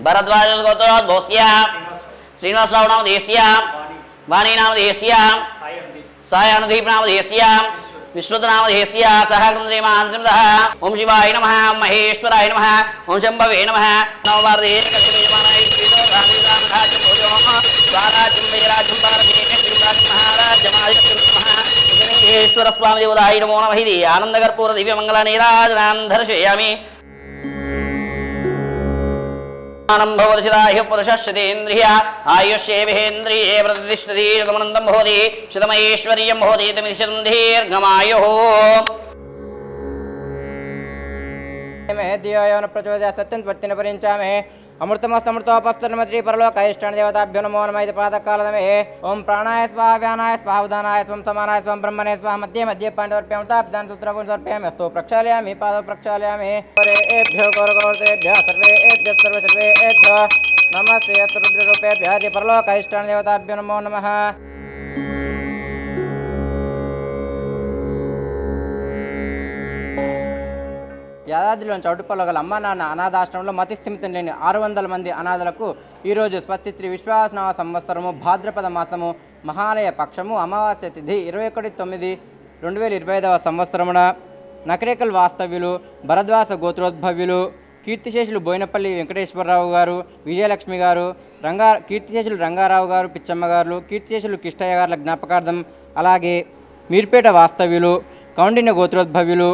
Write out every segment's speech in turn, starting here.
భరద్వాజగోత్రోద్భోస్య శ్రీనివాసరావు. నామ దేశ్య. వాణీ. నామ దేశ్య. నామ సహ శ్రీమాంసింద ఓం శివాయ నమ. మహేశ్వరాయ నమ. ఓం శంభవే నమ. స్వామి దేవదాయ ఆనందకర్పూర దివ్యమంగళ నీరాజనాన్ దర్శయామి പുരുഷശ്രുതേന്ദ്രിയ. ആയുഷ്യേവിഹേന്ദ്രിയേ പ്രതിഷ്ഠതി ഭവതി. ശതമൈശ്വര്യം ഭവതി ശതം ദീർഘമായോ मे दियोन प्रचोदया सत्यं परिञ्चामहे अमृतमस्तमृतोपस्तन्मत्री परलोकैष्टणदेवताभ्यो नमो नम इति प्रातःकालदमे ओम प्राणाय स्वाहा व्यानाय स्वाहा उदानाय स्वं समानाय ब्रह्मणे स्वाहा मध्ये मध्ये पाण्डवर्प्यं ताब्दान् सूत्रगुण सर्पयामि अस्तु प्रक्षालयामि पादौ प्रक्षालयामि परेभ्यो गौरगौरतेभ्यः सर्वेभ्यः नमो नमः యాదాద్రిలోని చౌటుపల్లిలో గల అమ్మ నాన్న అనాథాశ్రమంలో మతిస్థిమితం లేని ఆరు వందల మంది అనాథలకు ఈరోజు స్వస్తిత్రి విశ్వాసనవ సంవత్సరము భాద్రపద మాసము మహాలయ పక్షము అమావాస్య తిథి ఇరవై ఒకటి తొమ్మిది రెండు వేల ఇరవై ఐదవ సంవత్సరమున. నకరేకల్ వాస్తవ్యులు భరద్వాస గోత్రోద్భవ్యులు కీర్తిశేషులు బోయినపల్లి వెంకటేశ్వరరావు గారు విజయలక్ష్మి గారు రంగా కీర్తిశేషులు రంగారావు గారు పిచ్చమ్మ గారు కీర్తిశేషులు కిష్టయ్య గారుల జ్ఞాపకార్థం అలాగే మీర్పేట వాస్తవ్యులు కౌండిన్య గోత్రోద్భవ్యులు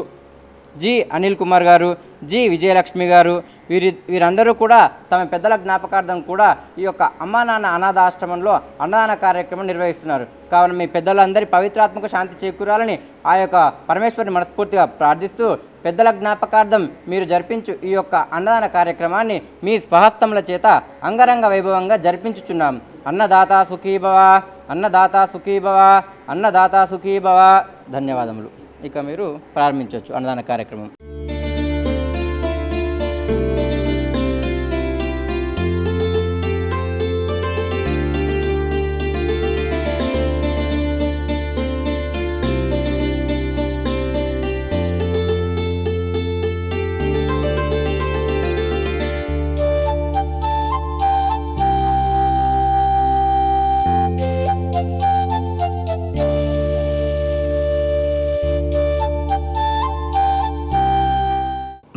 జి అనిల్ కుమార్ గారు జి విజయలక్ష్మి గారు వీరి వీరందరూ కూడా తమ పెద్దల జ్ఞాపకార్థం కూడా ఈ యొక్క అమ్మా నాన్న అనాథ ఆశ్రమంలో అన్నదాన కార్యక్రమం నిర్వహిస్తున్నారు. కావున మీ పెద్దలందరి పవిత్రాత్మక శాంతి చేకూరాలని ఆ యొక్క పరమేశ్వరిని మనస్ఫూర్తిగా ప్రార్థిస్తూ పెద్దల జ్ఞాపకార్థం మీరు జరిపించు ఈ యొక్క అన్నదాన కార్యక్రమాన్ని మీ స్వహస్తముల చేత అంగరంగ వైభవంగా జరిపించుచున్నాం. అన్నదాత సుఖీభవ అన్నదాత సుఖీభవ అన్నదాత సుఖీభవ. ధన్యవాదములు. ఇక మీరు ప్రారంభించవచ్చు అన్నదాన కార్యక్రమం.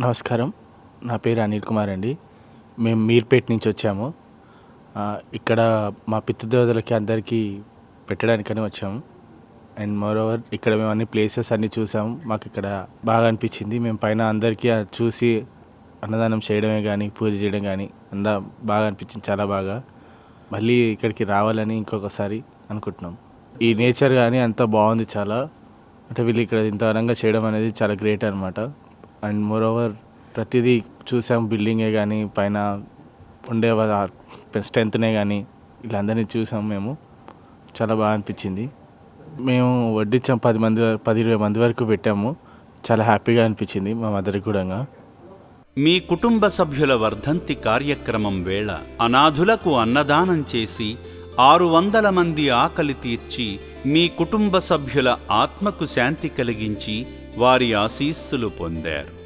నమస్కారం. నా పేరు అనిల్ కుమార్ అండి. మేము మీర్పేట్ నుంచి వచ్చాము. ఇక్కడ మా పితృదేవతలకి అందరికీ పెట్టడానికని వచ్చాము. అండ్ మోరోవర్ ఇక్కడ మేము అన్ని ప్లేసెస్ అన్నీ చూసాము. మాకు ఇక్కడ బాగా అనిపించింది. మేము పైన అందరికీ చూసి అన్నదానం చేయడమే కానీ పూజ చేయడం కానీ అంతా బాగా అనిపించింది చాలా బాగా. మళ్ళీ ఇక్కడికి రావాలని ఇంకొకసారి అనుకుంటున్నాం. ఈ నేచర్ కానీ అంత బాగుంది చాలా. అంటే వీళ్ళు ఇక్కడ ఇంత అనంగా చేయడం అనేది చాలా గ్రేట్ అనమాట అండ్ మోరోవర్ ప్రతిదీ చూసాం బిల్డింగే కానీ పైన ఉండే స్ట్రెంత్నే కానీ వీళ్ళందరినీ చూసాం మేము. చాలా బాగా అనిపించింది. మేము వడ్డించాం పది మంది పది ఇరవై మంది వరకు పెట్టాము. చాలా హ్యాపీగా అనిపించింది మా మదర్ కూడా మీ కుటుంబ సభ్యుల వర్ధంతి కార్యక్రమం వేళ అనాథులకు అన్నదానం చేసి ఆరు వందల మంది ఆకలి తీర్చి మీ కుటుంబ సభ్యుల ఆత్మకు శాంతి కలిగించి వారి ఆశీస్సులు పొందారు.